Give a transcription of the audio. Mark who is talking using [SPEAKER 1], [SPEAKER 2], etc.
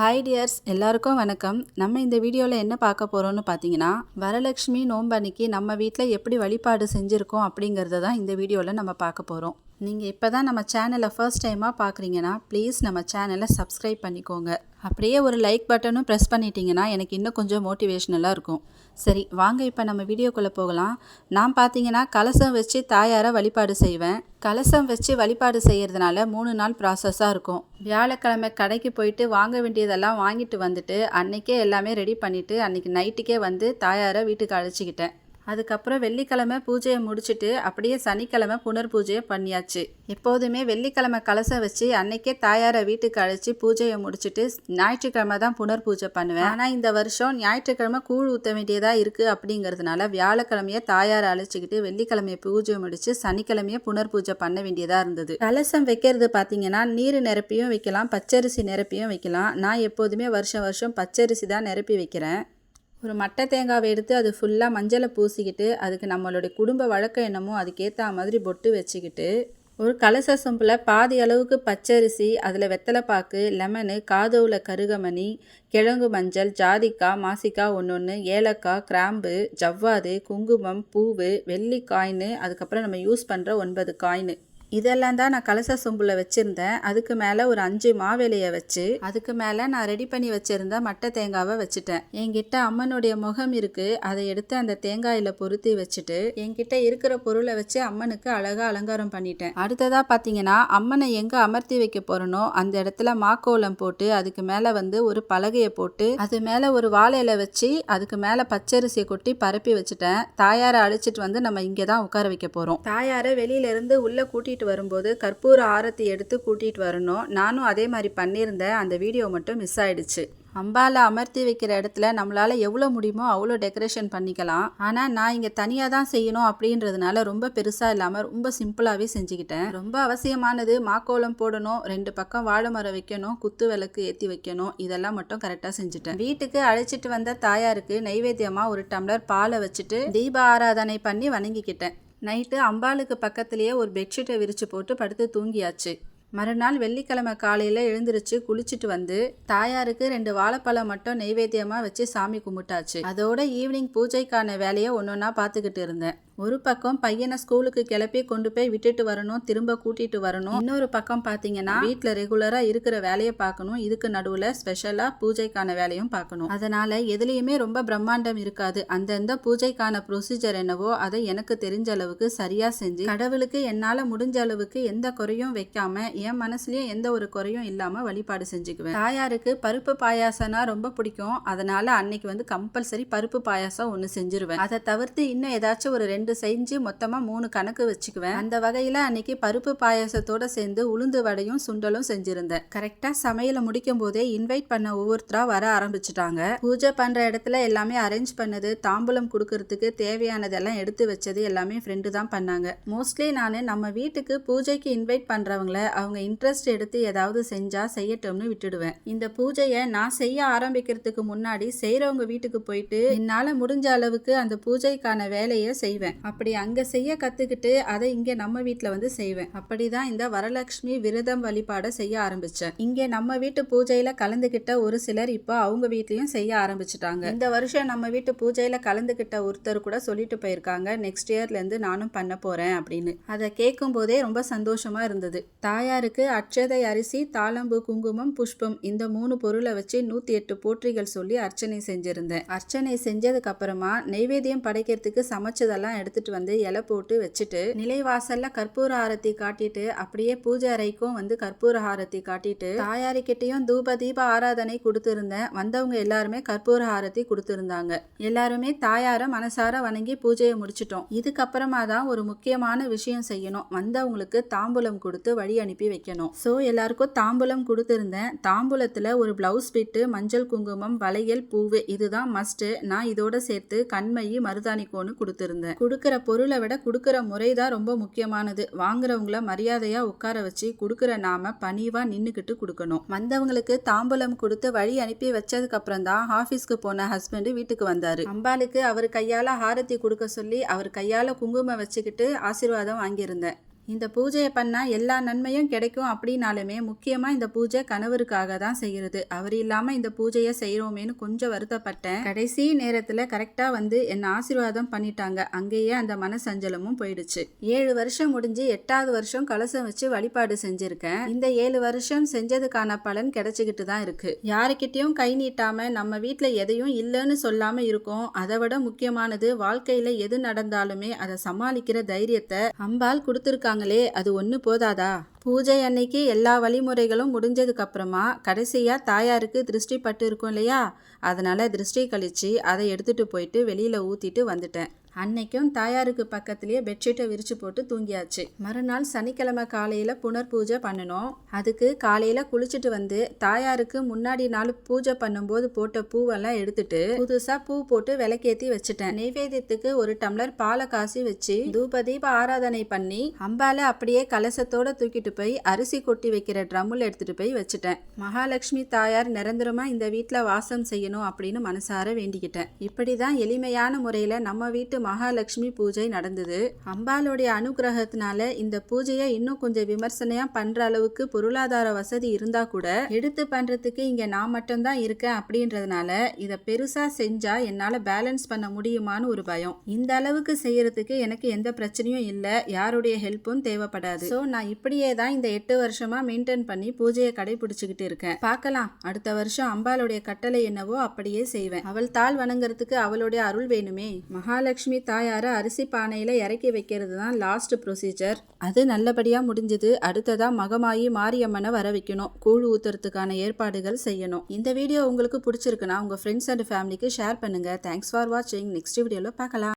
[SPEAKER 1] Hi tears எல்லாருக்கும் வணக்கம். நம்ம இந்த வீடியோவில் என்ன பார்க்க போகிறோம்னு பார்த்தீங்கன்னா வரலட்சுமி நோன்பு அன்னைக்கு நம்ம வீட்டில் எப்படி வழிபாடு செஞ்சுருக்கோம் அப்படிங்கிறத தான் இந்த வீடியோவில் நம்ம பார்க்க போகிறோம் நீங்கள் இப்போ தான் நம்ம சேனலை ஃபர்ஸ்ட் டைமாக பார்க்குறீங்கன்னா ப்ளீஸ் நம்ம சேனலை சப்ஸ்கிரைப் பண்ணிக்கோங்க. அப்படியே ஒரு லைக் பட்டனும் ப்ரெஸ் பண்ணிட்டீங்கன்னா எனக்கு இன்னும் கொஞ்சம் மோட்டிவேஷ்னலாக இருக்கும். சரி வாங்க இப்போ நம்ம வீடியோக்குள்ளே போகலாம். நான் பார்த்தீங்கன்னா கலசம் வச்சு தாயாரை வழிபாடு செய்வேன். கலசம் வச்சு வழிபாடு செய்கிறதுனால மூணு நாள் ப்ராசஸாக இருக்கும். வியாழக்கிழமை கடைக்கு போயிட்டு வாங்க வேண்டியதெல்லாம் வாங்கிட்டு வந்துட்டு அன்றைக்கே எல்லாமே ரெடி பண்ணிவிட்டு அன்றைக்கி நைட்டுக்கே வந்து தாயாரை வீட்டுக்கு அழைச்சிக்கிட்டேன். அதுக்கப்புறம் வெள்ளிக்கிழமை பூஜையை முடிச்சுட்டு அப்படியே சனிக்கிழமை புனர் பூஜையை பண்ணியாச்சு. எப்போதுமே வெள்ளிக்கிழமை கலசம் வச்சு அன்னைக்கே தாயாரை வீட்டுக்கு அழைச்சி பூஜையை முடிச்சுட்டு ஞாயிற்றுக்கிழமை தான் புனர் பூஜை பண்ணுவேன். ஆனால் இந்த வருஷம் ஞாயிற்றுக்கிழமை கூழ் ஊற்ற வேண்டியதாக இருக்குது அப்படிங்கிறதுனால வியாழக்கிழமையை தாயாரை அழைச்சிக்கிட்டு வெள்ளிக்கிழமையை பூஜை முடித்து சனிக்கிழமையை புனர் பூஜை பண்ண வேண்டியதாக இருந்தது. கலசம் வைக்கிறது பார்த்தீங்கன்னா நீர் நிரப்பியும் வைக்கலாம் பச்சரிசி நிரப்பியும் வைக்கலாம். நான் எப்போதுமே வருஷம் வருஷம் பச்சரிசி தான் நிரப்பி வைக்கிறேன். ஒரு மட்டை தேங்காவை எடுத்து அது ஃபுல்லாக மஞ்சளை பூசிக்கிட்டு அதுக்கு நம்மளுடைய குடும்ப வழக்கம் என்னமோ அதுக்கேற்ற மாதிரி பொட்டு வச்சுக்கிட்டு ஒரு கலச சொம்பில் பாதி அளவுக்கு பச்சரிசி அதில் வெத்தலைப்பாக்கு லெமனு காதோவில் கருகமணி கிழங்கு மஞ்சள் ஜாதிக்காய் மாசிக்காய் ஒன்று ஒன்று ஏலக்காய் கிராம்பு ஜவ்வாது குங்குமம் பூவு வெள்ளி காயின் அதுக்கப்புறம் நம்ம யூஸ் பண்ணுற ஒன்பது காயின். இதெல்லாம் தான் நான் கலச சொம்பில் வச்சுருந்தேன். அதுக்கு மேலே ஒரு அஞ்சு மாவேலையை வச்சு அதுக்கு மேலே நான் ரெடி பண்ணி வச்சுருந்த மட்டை தேங்காவை வச்சுட்டேன். என்கிட்ட அம்மனுடைய முகம் இருக்குது அதை எடுத்து அந்த தேங்காயில் பொருத்தி வச்சுட்டு என்கிட்ட இருக்கிற பொருளை வச்சு அம்மனுக்கு அழகாக அலங்காரம் பண்ணிட்டேன். அடுத்ததாக பார்த்தீங்கன்னா அம்மனை எங்கே அமர்த்தி வைக்க போகிறனோ அந்த இடத்துல மாக்கோலம் போட்டு அதுக்கு மேலே வந்து ஒரு பலகையை போட்டு அது மேலே ஒரு வாழையில வச்சு அதுக்கு மேலே பச்சரிசியை கொட்டி பரப்பி வச்சுட்டேன். தாயாரை அழைச்சிட்டு வந்து நம்ம இங்கே தான் உட்கார வைக்க போகிறோம் தாயாரை வெளியிலேருந்து உள்ளே கூட்டிகிட்டு வரும்போது கற்பூர ஆரத்தி எடுத்து கூட்டிகிட்டு வரணும். நானும் அதே மாதிரி பண்ணியிருந்தேன். அந்த வீடியோ மட்டும் மிஸ் ஆயிடுச்சு. அம்பால அமர்த்தி வைக்கிற இடத்துல நம்மளால் எவ்வளோ முடியுமோ அவ்வளோ டெக்கரேஷன் பண்ணிக்கலாம். ஆனால் நான் இங்கே தனியாக தான் செய்யணும் அப்படின்றதுனால ரொம்ப பெருசாக இல்லாமல் ரொம்ப சிம்பிளாகவே செஞ்சுக்கிட்டேன். ரொம்ப அவசியமானது மாக்கோலம் போடணும். ரெண்டு பக்கம் வாழை மரம் வைக்கணும். குத்து விளக்கு ஏற்றி வைக்கணும். இதெல்லாம் மட்டும் கரெக்டாக செஞ்சுட்டேன். வீட்டுக்கு அழைச்சிட்டு வந்த தாயாருக்கு நைவேத்தியமாக ஒரு டம்ளர் பாலை வச்சுட்டு தீப ஆராதனை பண்ணி வணங்கிக்கிட்டேன். நைட்டு அம்பாளுக்கு பக்கத்துலேயே ஒரு பெட்ஷீட்டை விரித்து போட்டு படுத்து தூங்கியாச்சு. மறுநாள் வெள்ளிக்கிழமை காலையில் எழுந்திருச்சு குளிச்சுட்டு வந்து தாயாருக்கு ரெண்டு வாழைப்பழம் மட்டும் நெய்வேத்தியமாக வச்சு சாமி கும்பிட்டாச்சு. அதோட ஈவினிங் பூஜைக்கான வேலையை ஒன்று ஒன்றா பார்த்துக்கிட்டு இருந்தேன். ஒரு பக்கம் பையனை ஸ்கூலுக்கு கிளப்பி கொண்டு போய் விட்டுட்டு வரணும் திரும்ப கூட்டிட்டு வரணும். இன்னொரு பக்கம் பார்த்தீங்கன்னா வீட்டில் ரெகுலராக இருக்கிற வேலையை பார்க்கணும். இதுக்கு நடுவில் ஸ்பெஷலாக பூஜைக்கான வேலையும் பார்க்கணும். அதனால எதுலேயுமே ரொம்ப பிரம்மாண்டம் இருக்காது. அந்தந்த பூஜைக்கான ப்ரொசீஜர் என்னவோ அதை எனக்கு தெரிஞ்ச அளவுக்கு சரியாக செஞ்சு கடவுளுக்கு என்னால் முடிஞ்ச அளவுக்கு எந்த குறையும் வைக்காம என் மனசுலயும் எந்த ஒரு குறையும் இல்லாமல் வழிபாடு செஞ்சுக்குவேன். தாயாருக்கு பருப்பு பாயாசம்னா ரொம்ப பிடிக்கும். அதனால அன்னைக்கு வந்து கம்பல்சரி பருப்பு பாயாசம் ஒன்று செஞ்சிருவேன். அதை தவிர்த்து இன்னும் ஏதாச்சும் ஒரு ரெண்டு செஞ்சு மொத்தமாக மூணு கணக்கு வச்சுக்குவேன். அந்த வகையில் அன்னைக்கு பருப்பு பாயாசத்தோட சேர்ந்து உளுந்து வடையும் சுண்டலும் செஞ்சுருந்தேன். கரெக்டாக சமையலை முடிக்கும் போதே இன்வைட் பண்ண ஒவ்வொருத்தரா வர ஆரம்பிச்சிட்டாங்க. பூஜை பண்ணுற இடத்துல எல்லாமே அரேஞ்ச் பண்ணது தாம்பூலம் கொடுக்கறதுக்கு தேவையானதெல்லாம் எடுத்து வச்சது எல்லாமே ஃப்ரெண்டு தான் பண்ணாங்க. மோஸ்ட்லி நான் நம்ம வீட்டுக்கு பூஜைக்கு இன்வைட் பண்ணுறவங்கள அவங்க இன்ட்ரெஸ்ட் எடுத்து ஏதாவது செஞ்சால் செய்யட்டும்னு விட்டுடுவேன். இந்த பூஜையை நான் செய்ய ஆரம்பிக்கிறதுக்கு முன்னாடி செய்கிறவங்க வீட்டுக்கு போயிட்டு என்னால் முடிஞ்ச அளவுக்கு அந்த பூஜைக்கான வேலையை செய்வேன். அப்படி அங்கே செய்ய கற்றுக்கிட்டு அதை இங்கே நம்ம வீட்டில் வந்து செய்வேன். அப்படி தான் இந்த வரலட்சுமி விரதம் வழிபாடை செய்ய ஆரம்பித்தேன் இங்கே நம்ம வீட்டு பூஜையில் கலந்துக்கிட்ட ஒரு சிலர் இப்போ அவங்க வீட்லேயும் செய்ய ஆரம்பிச்சிட்டாங்க. இந்த வருஷம் நம்ம வீட்டு பூஜையில் கலந்துக்கிட்ட ஒருத்தர் கூட சொல்லிட்டு போயிருக்காங்க. நெக்ஸ்ட் இயர்லேருந்து நானும் பண்ண போகிறேன் அப்படின்னு. அதை கேட்கும் போதே ரொம்ப சந்தோஷமாக இருந்தது. தாயாருக்கு அட்சதை அரிசி தாளம்பு குங்குமம் புஷ்பம் இந்த மூணு பொருளை வச்சு நூற்றி எட்டு போற்றிகள் சொல்லி அர்ச்சனை செஞ்சுருந்தேன். அர்ச்சனை செஞ்சதுக்கப்புறமா நெய்வேத்தியம் படைக்கிறதுக்கு சமைச்சதெல்லாம் எடுத்துட்டு வந்து இலை போட்டு வச்சுட்டு நிலைவாசல்ல கற்பூர ஆரத்தி காட்டிட்டு அப்படியே பூஜை அறைக்கும் வந்து கற்பூர ஆரத்தி காட்டிட்டு தாயாரிக்கிட்டையும் தூப தீப ஆராதனை கொடுத்துருந்தேன். வந்தவங்க எல்லாருமே கற்பூர ஆரத்தி கொடுத்துருந்தாங்க. எல்லாருமே தாயார மனசார வணங்கி பூஜையை முடிச்சிட்டோம். இதுக்கப்புறமா தான் ஒரு முக்கியமான விஷயம் செய்யணும். வந்தவங்களுக்கு தாம்பூலம் கொடுத்து வழி அனுப்பி வைக்கணும். ஸோ எல்லாருக்கும் தாம்பூலம் கொடுத்துருந்தேன். தாம்பூலத்தில் ஒரு பிளவுஸ் பிட்டு மஞ்சள் குங்குமம் வளையல் பூவு இதுதான் மஸ்ட்டு நான் இதோட சேர்த்து கண்மையி மருதாணி கோன்னு கொடுத்துருந்தேன். கொடுக்குற பொருளை விட கொடுக்குற முறை தான் ரொம்ப முக்கியமானது. வாங்குறவங்கள மரியாதையாக உட்கார வச்சு கொடுக்குற நாம பணிவாக நின்றுக்கிட்டு கொடுக்கணும். வந்தவங்களுக்கு தாம்பூலம் கொடுத்து வழி அனுப்பி வச்சதுக்கு அப்புறம் தான் ஆஃபீஸ்க்கு போன ஹஸ்பண்ட் வீட்டுக்கு வந்தாரு. அம்பாளுக்கு அவர் கையால் ஹாரத்தி கொடுக்க சொல்லி அவர் கையால் குங்குமம் வச்சுக்கிட்டு ஆசீர்வாதம் வாங்கியிருந்தேன். இந்த பூஜையை பண்ணால் எல்லா நன்மையும் கிடைக்கும் அப்படின்னாலுமே முக்கியமாக இந்த பூஜை கணவருக்காக தான் செய்கிறது அவர் இல்லாமல் இந்த பூஜையை செய்கிறோமேனு கொஞ்சம் வருத்தப்பட்டேன். கடைசி நேரத்தில் கரெக்டாக வந்து என்னை ஆசீர்வாதம் பண்ணிட்டாங்க. அங்கேயே அந்த மனசஞ்சலமும் போயிடுச்சு. ஏழு வருஷம் முடிஞ்சு எட்டாவது வருஷம் கலசம் வச்சு வழிபாடு செஞ்சுருக்கேன். இந்த ஏழு வருஷம் செஞ்சதுக்கான பலன் கிடைச்சிக்கிட்டு தான் இருக்குது யாருக்கிட்டேயும் கை நீட்டாமல் நம்ம வீட்டில் எதையும் இல்லைன்னு சொல்லாமல் இருக்கோம். அதை விட முக்கியமானது வாழ்க்கையில் எது நடந்தாலுமே அதை சமாளிக்கிற தைரியத்தை அம்பாள் கொடுத்துருக்காங்களே அது ஒன்று போதாதா? பூஜை அன்னைக்கு எல்லா வழிமுறைகளும் முடிஞ்சதுக்கப்புறமா கடைசியாக தாயாருக்கு திருஷ்டி பட்டு இருக்கும் இல்லையா? அதனால் திருஷ்டி கழிச்சு அதை எடுத்துகிட்டு போயிட்டு வெளியில் ஊற்றிட்டு வந்துட்டேன். அன்னைக்கும் தாயாருக்கு பக்கத்துலேயே பெட்ஷீட்டை விரிச்சு போட்டு தூங்கியாச்சு. மறுநாள் சனிக்கிழமை காலையில் புனர் பூஜை பண்ணணும் அதுக்கு காலையில் குளிச்சுட்டு வந்து தாயாருக்கு முன்னாடி நாள் பூஜை பண்ணும்போது போட்ட பூவெல்லாம் எடுத்துட்டு புதுசாக பூ போட்டு விளக்கேத்தி வச்சுட்டேன். நைவேத்தியத்துக்கு ஒரு டம்ளர் பாலை காசி வச்சு தூப தீப ஆராதனை பண்ணி அம்பால அப்படியே கலசத்தோட தூக்கிட்டு போய் அரிசி கொட்டி வைக்கிற ட்ரம்மில் எடுத்துட்டு போய் வச்சுட்டேன். மகாலட்சுமி தாயார் நிரந்தரமா இந்த வீட்டில் வாசம் செய்யணும் அப்படின்னு மனசார வேண்டிக்கிட்டேன். இப்படிதான் எளிமையான முறையில் நம்ம வீட்டு மகாலட்சுமி பூஜை நடந்தது. அம்பாளுடைய அனுகிரகத்தினால இந்த பூஜையை இன்னும் கொஞ்சம் விமர்சனையா பண்ற அளவுக்கு பொருளாதார வசதி இருந்தா கூட எடுத்து பண்றதுக்கு இங்க நான் மட்டும்தான் இருக்கேன் அப்படின்றதுனால இதை பெருசா செஞ்சா என்னால பேலன்ஸ் பண்ண முடியுமான்னு ஒரு பயம். இந்த அளவுக்கு செய்யறதுக்கு எனக்கு எந்த பிரச்சனையும் இல்லை. யாருடைய ஹெல்ப்பும் தேவைப்படாது. ஸோ நான் இப்படியே தான் இந்த எட்டு வருஷமா மெயின்டைன் பண்ணி பூஜையை கடைபிடிச்சுக்கிட்டு இருக்கேன். பார்க்கலாம். அடுத்த வருஷம் அம்பாளுடைய கட்டளை என்னவோ அப்படியே செய்வேன். அவள் தாள் வணங்குறதுக்கு அவளுடைய அருள் வேணுமே. மகாலட்சுமி தாயாரை அரிசி பானையில் இறக்கி வைக்கிறது தான் லாஸ்ட் ப்ரொசீஜர் அது நல்லபடியாக முடிஞ்சது. அடுத்ததாக மகமாயி மாரியம்மனை வர வைக்கணும். கூழ் ஊத்துறதுக்கான ஏற்பாடுகள் செய்யணும். இந்த வீடியோ உங்களுக்கு பிடிச்சிருக்குன்னா உங்கள் ஃப்ரெண்ட்ஸ் அண்ட் ஃபேமிலிக்கு ஷேர் பண்ணுங்க. தேங்க்ஸ் ஃபார் வாட்சிங் நெக்ஸ்ட் வீடியோவில் பார்க்கலாம்.